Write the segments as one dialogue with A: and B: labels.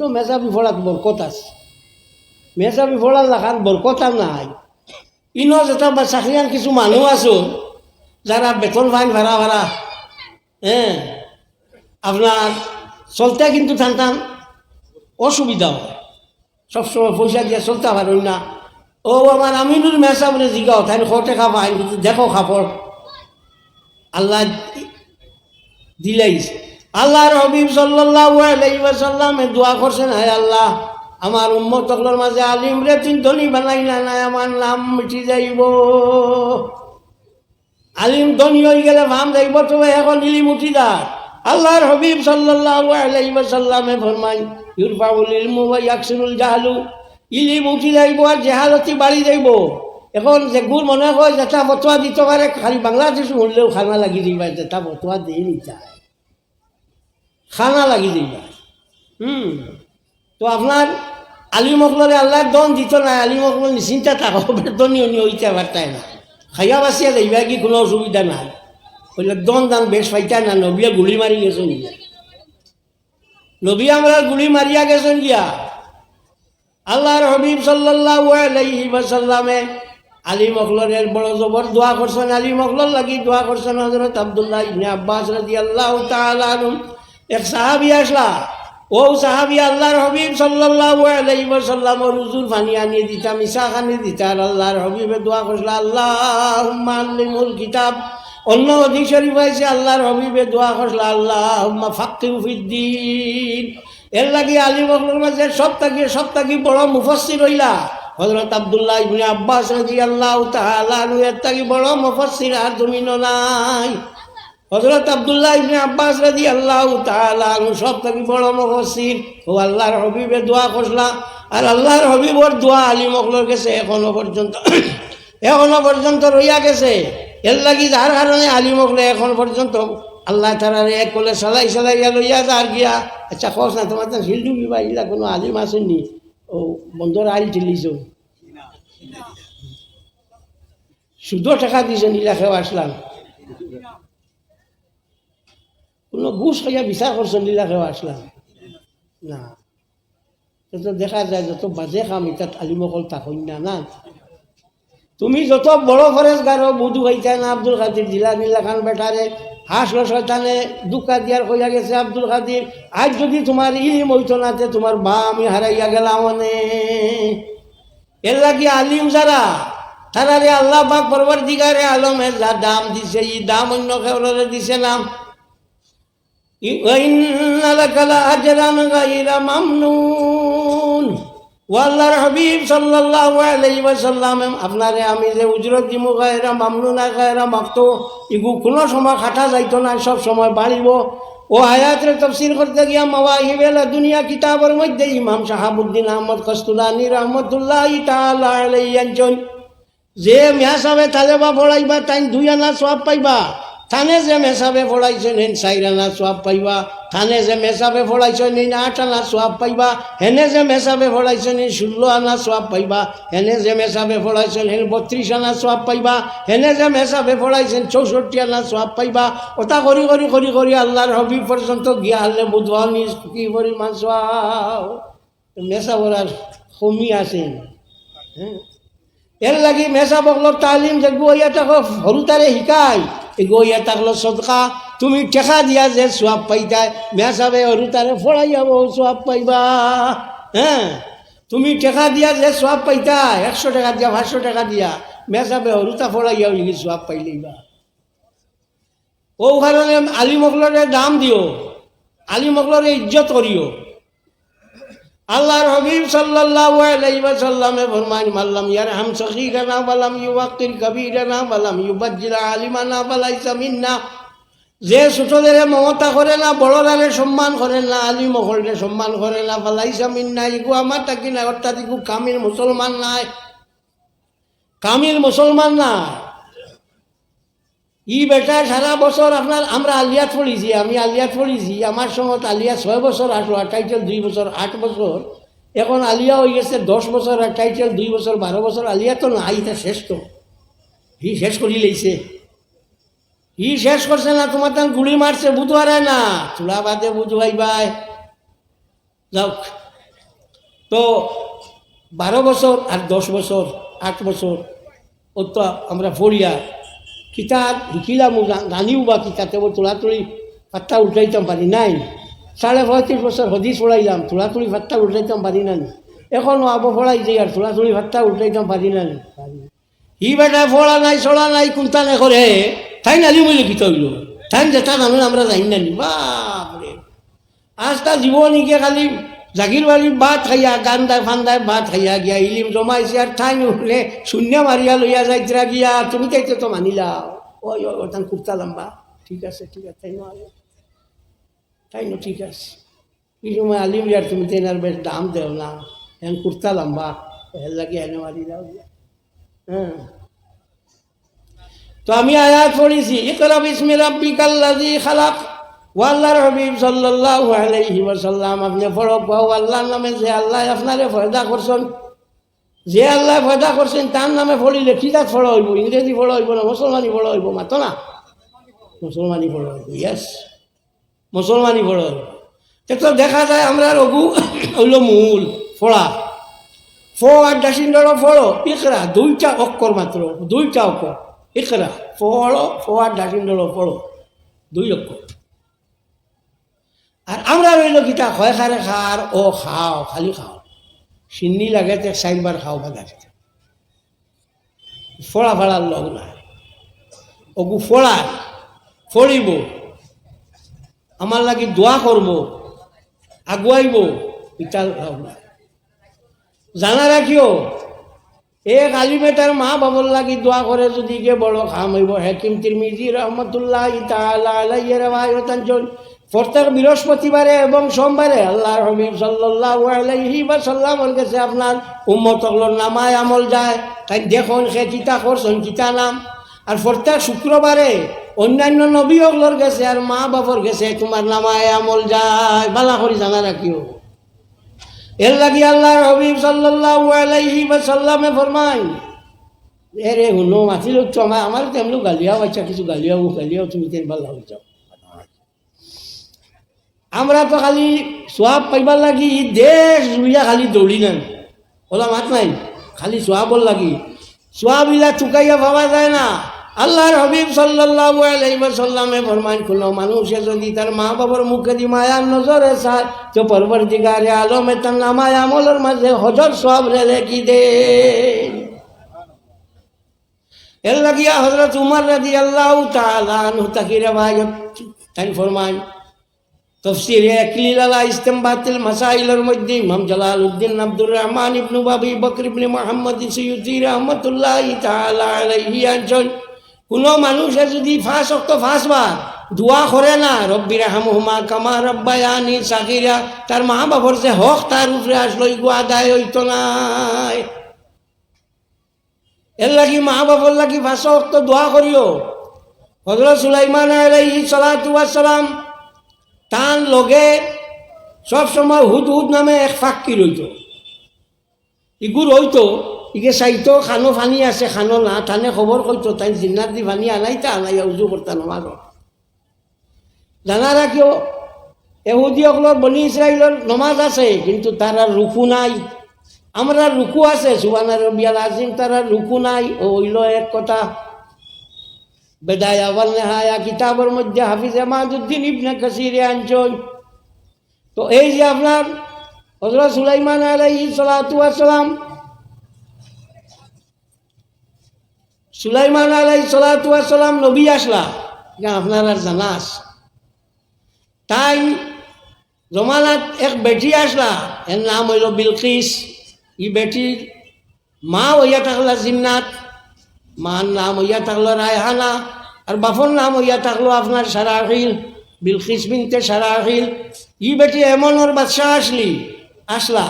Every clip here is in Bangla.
A: তো মেসাবি ফোড়াত বরকত আছে? মেসাবি ফোড়ার লাখান বরকত নাই। ইনো যেটা বা চাকরিয়ান কিছু মানুহ আছো যারা বেতন ভাই ভাড়া ভাড়া হ্যাঁ আপনার চলতে কিন্তু টান অসুবিধা হয়। সবসময় পয়সা দিয়ে চলতে পারেন না। ও আমার আমিনুর মেসা বলে জিগাও তাই খটে খাবা দেখো খাপড় আল্লাহ দিলাইস আল্লাহর হবিব ওয়াসাল্লামে দোয়া করছেন, হে আল্লাহ, আমার উম্মত তকলর মাঝে আলিম রে তিন ধনী বানাই না নাই আমার নাম মিটি যাইব। আলিম ধনী হয়ে গেলে ভাম যাইব তো এখন ইলিম উঠি দা আল্লাহর হবিব ওয়াসাল্লামে ফরমাই ইউরফাউল ইলমু ওয়া ইয়াকসিরুল জাহালু। ইলিম উঠি যাইব আর জেহালতি বাড়ি যাইব। এখন যেগুর মনে হয়, যেটা বতোয়া দিতে পারে, খালি বাংলাদেশ শুনলেও খানা লাগি দিবা যেটা বতোয়া দিয়ে নিতে খানা লাগি দিবা হুম। তো আপনার আলিমকলরে আল্লাহ দন দিত না আলিমকল নিশ্চিন্তা থাকো বেতনি উনি হইতে পারতাই না। খাইয়া বাসিয়া যাইবা কি কোনো অসুবিধা নাই। বললে দন দান বেশ পাইতাই না, নবিয়া গুলি মারি গেছেন গিয়া। নবী আমরা গুলি মারিয়া গেছেন গিয়া। আল্লাহর হবিব সাল্লাল্লাহু আলাইহি ওয়াসাল্লামে আলী মখলরের বড় জবর দোয়া করছেন। আলী মখলর লাগি দোয়া করছেন হযরত আব্দুল্লাহ ইবনে আব্বাস রাদিয়াল্লাহু তাআলা আনহু। এক সাহাবী আসলা, ও সাহাবী আল্লাহর হবিব সাল্লাল্লাহু আলাইহি ওয়াসাল্লাম রুজুর পানি আনিয়ে দিতা, মিশা খানি দিতা, আর আল্লাহর হবিবে দোয়া করলা আল্লাহুম্মা আল্লিমুল কিতাব। অন্য অধিক শরীফ হয়েছে আল্লাহর হবিবে দোয়া করলা আল্লাহুম্মা ফাক্কিহু ফিদ্দিন এর লাগি আলী বকরের মাঝে সব থাকি সব থাকি বড় মুফসির হইলা। হজরত আব্দুল্লাহ ইবনে আব্বাস রাজি আল্লাহ তাআলা এর থাকি বড় মুফসির আর জমিন নাই। হজরত আব্দুল্লাহ ইবনে আব্বাস রাজি আল্লাহ তাআলা সব থাকি বড় মুফসির ও আল্লাহর হবিবে দোয়া করলা। আর আল্লাহর হবিবর দোয়া আলী মকলর গেছে, এখনও পর্যন্ত এখনও পর্যন্ত রইয়া গেছে। এর লাগি যার কারণে আলী মকলে এখন পর্যন্ত আল্লাহ তারা এক কলে সালাই সালাই গেল ইয়া আর গিয়া আচ্ছা খস না, তোমার তো হিলডু বিবা ইলা কোনো আলিম আসেননি ও বন্ধর আইল ঠেলিছ। শুধু টাকা দিয়েছেন ইলা আসলাম। কোনো ঘুষ খাইয়া বিচার করছেন ইলা খেয়ে আসলাম। না। তো দেখা যায় যত বাজে খাম এটা আলিমকল তাকই না না। তুমি যত বড় ফরেজ গারো বুধু হইতা না, আব্দুল খাদির জিলা নীলা খান বেটারে হাসলো শয়তানে দুকা দিয়ার কইয়া গেছে আব্দুল খাদির আজ যদি তোমার ইলিম হইতো নাতে তোমার বা আমি হারাইয়া গেলাম মানে এর লাগি আলিম যারা তারা রে আল্লাহ পাক পরবর দিগারে আলমের যা দাম দিছে, ই দাম অন্য কেউরে দিছে নাম। আপনারে আমি যে উজরত দিমু গায়রা মামনুনা গায়রা মাকতো, ইগু কোনো সময় খাটা যাইতো না, সব সময় বাড়িব। ও আয়াতের তফসির করতে গিয়া মাওয়াহিবেলা দুনিয়া কিতাবের মধ্যে ইমাম শাহাবুদ্দিন আহমদ কস্তুলানি রহমতুল্লাহ তাআলা যে মেহাসাবে তালেবা পড়াইবা, তাই দুই আনা সব পাইবা। থানে যে মেসাবে পড়াইছেন হেন চাইর আনা সব পাইবা থানে যে মেসাবে পড়াইছেন হেন আট আনা সব পাইবা হেনে যে মেসাবে পড়াইছেন হেন ষোলো আনা সব পাইবা হেনে যে মেসাবে পড়াইছেন হেন বত্রিশ আনা সব পাইবা হেনে যে মেসাবে পড়াইছেন চৌষট্টি আনা সব পাইবা ওটা করি করি করি করি আল্লাহর হবি পর্যন্ত গিয়া হলে বুধবা নিজ কি পরিমাণ সব মেসা বলার কমি আছেন হ্যাঁ এর লাগি মেসা বকলর তালিম দেখব গইয়া তাকে সরু তারে শিকায় গইয়া থাকল সদকা। তুমি ঠেকা দিয়া যে সোয়াব পাইতাই মেসাবে সরু তারে ফড়াই যাব সোয়াব পাইবা। হ্যাঁ? তুমি টেকা দিয়া যে সোয়াব পাইতা একশো টাকা দিয়া, পাঁচশো টাকা দিয়া মেসাবে সরুতা ফড়াইয়া লিখি সোয়াব পাইলেইবা ও কারণে আলী মকলরে দাম দিও, আলী মকলরে ইজ্জত করিও। আল্লাহর হবিব সাল্লাল্লাহু আলাইহি ওয়াসাল্লামে ফরমান মাল্লাম ইয়ারহাম সগীরানা ওয়ালাম ইউওয়াক্কির কবীরানা ওয়ালাম ইউবাজ্জিল আলিমানা ফালাইসা মিন্না। যে ছোটদের মমতা করে না, বড়রারে সম্মান করে না আলী মহলরে সম্মান করে না ফালাইসা মিন্না ইগু আমার তাকি না অর্থাৎ ইগু কামিল মুসলমান নাই। কামিল মুসলমান না ই বেটা সারা বছর আপনার আমরা আলিয়াত পড়েছি আমি আলিয়াত পড়েছি আমার সময় আলিয়া ছয় বছর আসলো আর টাইটেল দুই বছর আট বছর এখন আলিয়া হয়ে গেছে দশ বছর আর টাইটেল দুই বছর বারো বছর আলিয়া তো না ইটা শেষ তো হি শেষ করি লইছে হি শেষ করছে না তোমার তার গুলি মারছে বুধবারে না চুলা বাদে বুধবাই বাই। যাও তো বারো বছর আর দশ বছর আট বছর ও তো আমরা ফড়িয়া কিতাব শিকিলাম জানিও বা কিতাতে তোলাতুলি পাত্তা উঠাইতাম পারি নাই। সাড়ে পঁয়ত্রিশ বছর হদিস পড়াইলাম তোলাতুলি পাত্তা উঠাইতাম পারি না এখনও আবো পড়াই যাই আর তোলাতুলি পাত্তা উঠাইতাম পারি না হি বেটা ফোড়া নাই চড়া নাই, কোনটা নে করে তাই নালি মই লিখিত হইল তাই যেটা জানো, আমরা জানি না বাপরে আজটা জীবনীকে খালি জাগির বাড়ির ভাত খাইয়া গান্দায় ফান্দায় ভাত খাইয়া গিয়া ইলিম জমাইছে আর ঠাই নুলে শূন্য মারিয়া লইয়া যাইতরা গিয়া তুমি তাইতে তো মানিলা ওই ওই ওটান কুর্তা লম্বা ঠিক আছে ঠিক আছে তাই নয় তাই নো ঠিক আছে এই সময় আলিম ইয়ার তুমি তেনার বেশ দাম দেও না এখন কুর্তা লম্বা হেল লাগে এনে মারি দাও হ্যাঁ তো আমি আয়াত পড়েছি ইকরা বিসমি রাব্বিকাল্লাযী খালাক ওয়াল্লাহর হাবিব সাল্লাল্লাহু আলাইহি ওয়াসাল্লাম, আপনি পড়ো পাও, আল্লাহর নামে যে আল্লাহ আপনারে ফয়দা করছেন, যে আল্লাহ ফয়দা করছেন, তার নামে পড়িলে কি তাক ফড়ো হইব? ইংরেজি ফড়ো হইব না, মুসলমানি ফড়ো হইব? মাতো না। মুসলমানি ফড়ো হইব ইয়েস মুসলমানি ফড়ো হইব। তো দেখা যায় আমরা রঘু হইল মূল, ফড়া। ফ আর ডাসিন্ডর ফড়ো, ইকরা, দুইটা অক্ষর মাত্র, দুইটা অক্ষর। ইকরা, ফড়ো, ফ আর ডাসিন্ডর ফড়ো, দুই অক্ষর। আর আমরা রইল কিতা হয় খারে খার ও খাও, খালি খাও। সিন্নি লাগে তে চাইবার খাও বাদা ফড়া ফাড়ার লগ নাই। ওগু ফড়ার ফড়িব আমার লাগি দোয়া করব আগুয়াইব ইটাল খাও না জানা রাখিও এ কালী বেটার মা বাবর লাগি দোয়া করে যদি কে বড় খাম হইব হেকিম তিরমিজি রহমতুল্লাহ ইতালা আলাইহি রাওয়ায়াতান প্রত্যেক বৃহস্পতিবারে এবং সোমবারে আল্লাহ হবিব সাল্লাল্লাহু আলাইহি বা সাল্লামর কাছে আপনার উম্মত নামায় আমল যায়। তাই দেখুন, সে কিতা করছেন, চিতা নাম। আর প্রত্যেক শুক্রবারে অন্যান্য নবী অগলোর গেছে আর মা বাবর গেছে তোমার নামায় আমল যায়। বালা করি জানা রাখিও। এর লাগি আল্লাহ হবিব আলাইহি বা সাল্লামে ফরমাই এ রে হুনো তো আমার তেমন গালিয়াও আচ্ছা কিছু গালিয়াও গালিয়াও তুমি তেল ভালো হয়ে যাও। আমরা তো খালি সোয়াব পাইবার লাগি দেশ জুড়িয়া খালি দৌড়ি নেন ওলা মাত নাই? খালি সোয়াবর লাগি। সোয়াবিলা চুকাইয়া ভাবা যায় না। আল্লাহর হবিব সাল্লাল্লাহু আলাইহি ওয়াসাল্লামে ফরমান কোনো মানুষে যদি তার মা বাবার মুখে দি মায়ার নজরে চায়, তো পরবর্তীকারে আলমে তার নামায় আমলের মাঝে হজর সব রে রেখি দে। এর লাগিয়া হজরত উমর রাদি আল্লাহ তাআলা আনহু তাকি রেওয়ায়ত তাই ফরমান তফসিরে একলিলালা ইস্তেমবাতিল মাসাইলের মধ্যে ইমাম জালাল উদ্দিন আব্দুর রহমান ইবনু বাবি বকর ইবনে মোহাম্মদ সৈয়দি রহমতুল্লাহ আলাইহি আনছেন কোনো মানুষে যদি ফাঁস অক্ত ফাঁস বা দোয়া করে না, রব্বি রাহমহুমা কামা রব্বায়ানি সাকিরা তার মা বাবার যে হক তার উপরে আসলো ইগো আদায় হইতো নাই। এর লাগি মা বাবার লাগি ফাঁস অক্ত দোয়া করিও। হজরত সুলাইমান আলাইহি সালাতু ওয়াস সালাম তার লগে সব সময় হুদ হুদ নামে এক ফাঁকি রইত ইগুর হইতো ইকে চাইতো, খানো ফানি আছে, খানো না, থানে খবর কইতো তাই জিন্নাত দি ফানি আনাইতা, আনাইয়া উজু করতা নমাজ। জানা রাখিও এহুদিসকলৰ বনি ইছৰাইলৰ নমাজ আছে, কিন্তু তাৰ রুকু নাই। আমরা রুকু আছে সুবানা রবিয়াল আজিম আর রুকু নাই ও হইল এক কথা। বেদায়া ওয়াল নেহায়া কিতাবের মধ্যে হাফিজ এমাদুদ্দিন ইবনে কাসিরে আনছই তো এই যে আপনার হজরত সুলাইমান আলাইহি সালাম সুলাইমান আলাই সালাম নবী আসলা আপনার আর জানাস তাই জমানাত এক বেটি আসলা, এর নাম হইল বিলকিস। ই বেটির মা হইয়া থাকলা জিন্নাত। মার নাম হইয়া থাকল রায়হানা, আর বাপর নাম হইয়া থাকল আপনার সারাহিল বিলখিস বিনতে সারাহিল। ই বেটি এমন ওর বাচ্চা আসলি, আসলা,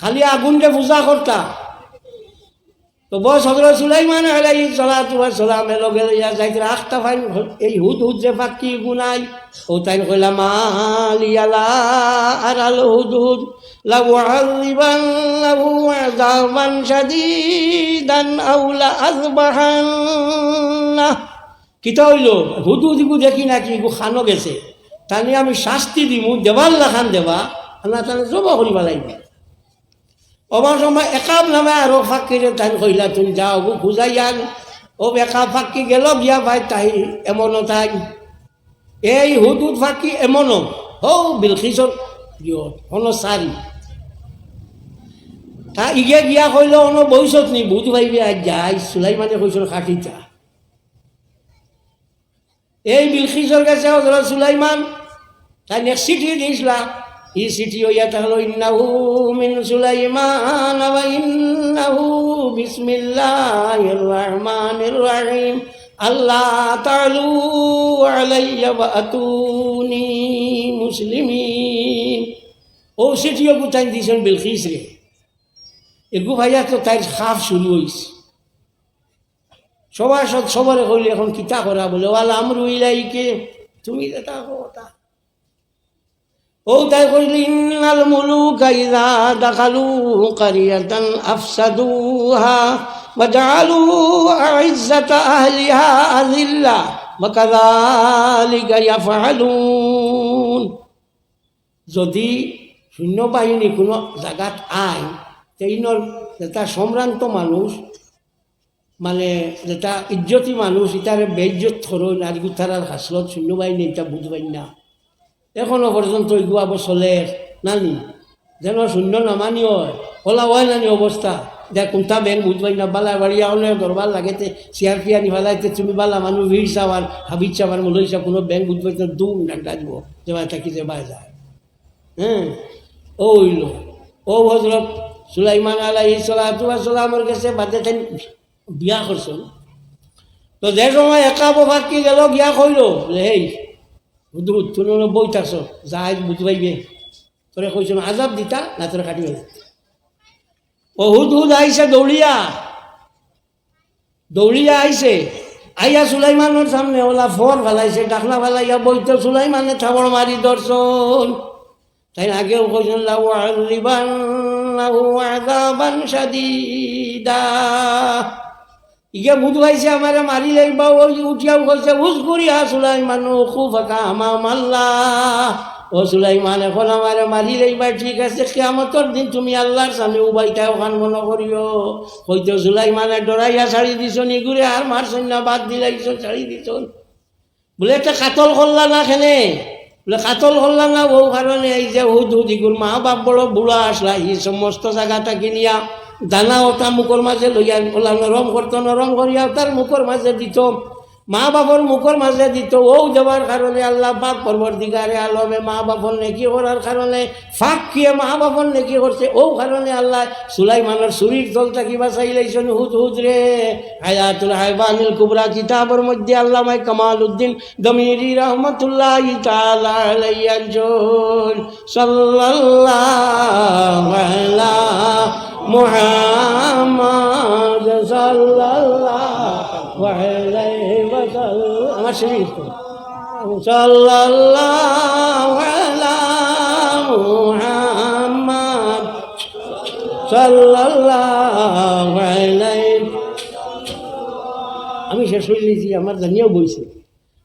A: খালি আগুন যে পূজা করতা। তো বস হজরত সুলাইমান আলাই সালাতু সালামে লগে লইয়া যাইতে আখতা ফাইন এই হুদ হুদ যে ফাঁকি গুনাই। ও তাই কইলা মালিয়ালা আর আল হুদ হুদ। لأعذبنه عذابا شديدا أو لأذبحنه কিতা হইল হুদু দিগু দেখি নাকি গু খানো গেছে তানি আমি শাস্তি দিমু দেবার লাখান দেবা না তাহলে জবা করিবা লাগবে অবার সময় একাম নামে আরো ফাঁকিরে তাই কইলা তুমি যাও গো খুঁজাই আন ও একা ফাঁকি গেল গিয়া ভাই তাই এমনও তাই এই হুদুদ ফাঁকি এমনও ও বিলখিসর হন সারি তা ইগে গিয়া কইল, অন বৈশত নি? বুধ ভাইবে আজ যাই সুলাই মানে কইসর খাটিতা এই বিলখিসর কাছে হজরত সুলাইমান তাই নেক্সট ই থাকল ইন্নাহু মিন সুলাইমান ওয়া ইন্নাহু বিসমিল্লাহির রহমানির রহিম আল্লাহ তালু আলাইয়া আতুনি ও চিঠিও গুতাই দিয়েছেন বিলখিস রে এগু ভাইয়া তো তাই খাফ শুরু হয়েছে সবার সাথে সবারে কইলে এখন কিতা করা বলে ওয়াল আমরু ইলাইকে তুমি যেটা কথা ও তাই কইলে ইন্নাল মুলুকা ইযা দাখালু কারিয়াতান আফসাদুহা ওয়াজআলু আইজ্জাতা আহলিহা আযিল্লা ওয়াকাযালিকা ইয়াফআলুন যদি সৈন্যবাহিনী কোনো জায়গাত আয় তেইনর যেটা সম্ভ্রান্ত মানুষ মানে যেটা ইজ্জতি মানুষ ইটারে বেইজ্জত থরইন আর গুথারার হাসলত শূন্যবাহিনী এটা বুঝবাই না এখনও পর্যন্ত ইগুয়াব চলে নানি। যেন শূন্য নামানি হয়, হলা হয় নানি অবস্থা দেখ কোনটা ব্যাংক বুঝবাই না বালা বাড়িয়া অনেক দরবার লাগেতে চেয়ার পিয়ানি ফেলাইতে তুমি বালা মানুষ ভিড় চাওয়ার হাবির চাওয়ার মনে হয়েছে কোনো ব্যাংক বুঝবাই না দুম ডাক্তার দিব যে থাকি যে যায়। হ্যাঁ ও হইল ও হজরত সুলাইমান আলাই সালামের কাছে বাদে তাই বিয়া করছেন? তো যে সময় একা বভাত কি গেল, গিয়া কইল যে হেই তুমি বই থাকছ যাই বুঝবাইবে তোরে কইছিল আজাব দিতা, না তোরে কাটি গেল ও হুদ হুদ আইসে দৌড়িয়া দৌড়িয়া আইসে আইয়া সুলাইমানের সামনে ওলা ফোন ফেলাইছে, ডাকনা ফেলাইয়া বইতে, সুলাইমানে থাবড় মারি দর্শন তাই আগেও কইছেন আযাবান শাদীদা। ইকে বুধ ভাইছে আমারে মারি লাইবা ওই উঠিয়াও কইছে হুস করিয়া সুলাইমান খুব ফাঁকা আমা মাল্লা ও সুলাইমান, এখন আমারে মারি লাইবা ঠিক আছে কেমতর দিন তুমি আল্লাহর সামনে উবাইটা ওখান মনে করিও। হয়তো সুলাইমানে ডরাইয়া ছাড়ি দিছ নিগুরে আর মারছন না, বাদ দিলাইছ, ছাড়ি দিছ বলে, একটা কাতল করলা না খেলে? বলে কাতল করলাম না বউ কারণে এই যে হুদ হুদি গুর মা বাপ বড় বুড়া আসলা এই সমস্ত জায়গাটা কিনিয়া দানা ওটা মুখর মাঝে লইয়া ওলা নরম করতো নরম করিয়া তার মুখর মাঝে দিত মা বাপর মুখর মাঝে দিত ও যাবার কারণে আল্লাহ পাক পরবর দিগারে আলমে মা বাপর নেকি করার কারণে ফাঁক কিয়ে মা বাপর নেকি করছে ও কারণে আল্লাহ সুলাইমানের শরীর তলটা কিবা চাইলাইছেন হুদ হুদ রে হায়াতুল হাইবানিল কুবরা কিতাবের মধ্যে আল্লামাই কামাল উদ্দিন দমিরি রহমতুল্লাহ সাল্লাল্লাহু আলা মুহাম্মদ ওয়াসাল্লাম আমার শরীর সাল্লাল্লাহু আলা মুহাম্মদ সাল্লাল্লাহু আলাইহি আমি শেষ হয়ে গেছি আমার জানিয়েও বইছে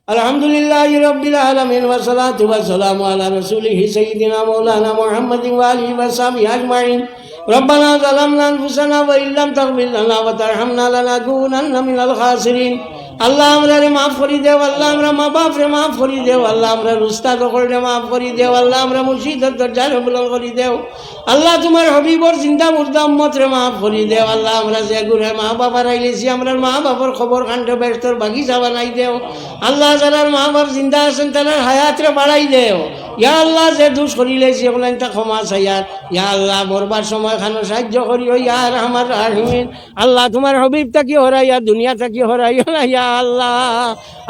A: আলহামদুলিল্লাহ রব্বিল আলামিন ওয়া সালাতু ওয়া সালামু আলা রাসূলিহি সাইয়্যিদিনা মাওলানা মুহাম্মাদিন ওয়া আলিহি ওয়া সাহবিহি আজমাইন ربنا ظلمنا انفسنا وان لم تغفر لنا وترحمنا لنكونن من الخاسرين আল্লাহ আমরা রে মাফ করি দেও, আল্লাহ আমরা মা বাপ রে মাফ করি দেও, আল্লাহ আমরা রুস্তাদ রে মাফ করি দেও, আল্লাহ আমরা মুর্শিদের দরজা রবুলন করি দেও। আল্লাহ তোমার হবিবর চিন্তা মুর্দা উম্মত রে মাফ করি দেও আল্লাহ আমরা যে গুরে মা বাবা রাইলেছি আমরা মা বাবার খবর কাণ্ড ব্যস্তর বাগিচা বানাই দেও। আল্লাহ যারা মা বাপ জিন্দা আছেন তারা হায়াত রে বাড়াই দেও। ইয়া আল্লাহ যে দুষ করিলেছি ওগুলো একটা ক্ষমা চাইয়ার ইয়া আল্লাহ, মরবার সময় খানো সাহায্য করিও ইয়ার আমার রাহিমিন। আল্লাহ তোমার হবিব থাকি হরাইয়া, দুনিয়া থাকি হরাইও না, ইয়া আল্লাহ।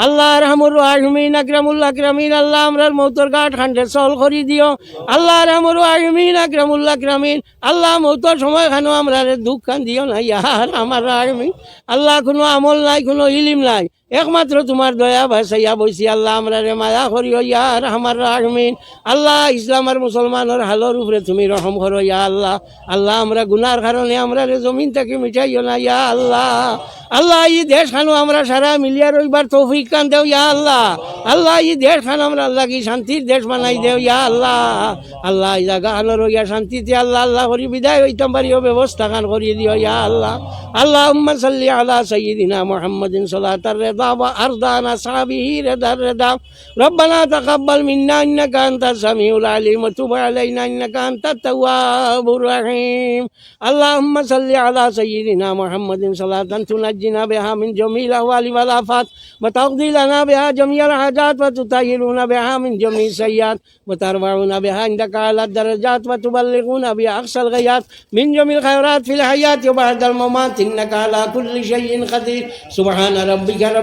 A: আল্লাহ রহমুর রাহিমিন, আকরামুল আকরামিন, আল্লাহ আমরার মৌতর গাঠ খান্ডে চল করি দিও। আল্লাহ রহমুর রাহিমিন, আকরামুল আকরামিন আল্লাহ মতো সময় খানো আমরা দুঃখ দিও না ইয়ার আমার আমি, আল্লাহ কোনো আমল নাই, কোনো ইলিম নাই। একমাত্র তোমার দয়া ভাসাইয়া বইছি আল্লাহ, আমরা রে মায়া করিও ইয়ার আমার রাহমিন আল্লাহ, ইসলাম আর মুসলমানের হালর উপরে তুমি রহম করো ইয়া আল্লাহ। আল্লাহ, আমরা গুনার কারণে আমরা রে জমিন থেকে মিটাইও না ইয়া আল্লাহ। আল্লাহ ই দেশ খানো আমরা সারা মিলিয়া রইবার তৌফিক কান দেও ইয়া আল্লাহ। আল্লাহ ই দেশ খান আমরা আল্লাহ কি শান্তির দেশ বানাই দেও ইয়া আল্লাহ। আল্লাহ, এই জায়গা আলো রইয়া শান্তিতে আল্লাহ আল্লাহ করি বিদায় হইতাম পারিও ব্যবস্থা খান করিয়ে দিও ইয়া আল্লাহ। আল্লাহ সাল্লি আলা সৈয়দিনা মুহাম্মাদিন সালাতার رضا وارضى عن أصحابه رضا ربنا تقبل منا إنك أنت السميع العليم وتب علينا إنك أنت التواب الرحيم. اللهم صل على سيدنا محمد صلاة تنجينا بها من جميع الاهوال والآفات وتقضي لنا بها جميع الحاجات وتطهرنا بها من جميع السيئات وترفعنا بها عندك على الدرجات وتبلغنا بها اقصى الغايات من جميع الخيرات في الحياة وبعد الممات. إنك على كل شيء قدير. سبحان ربك رب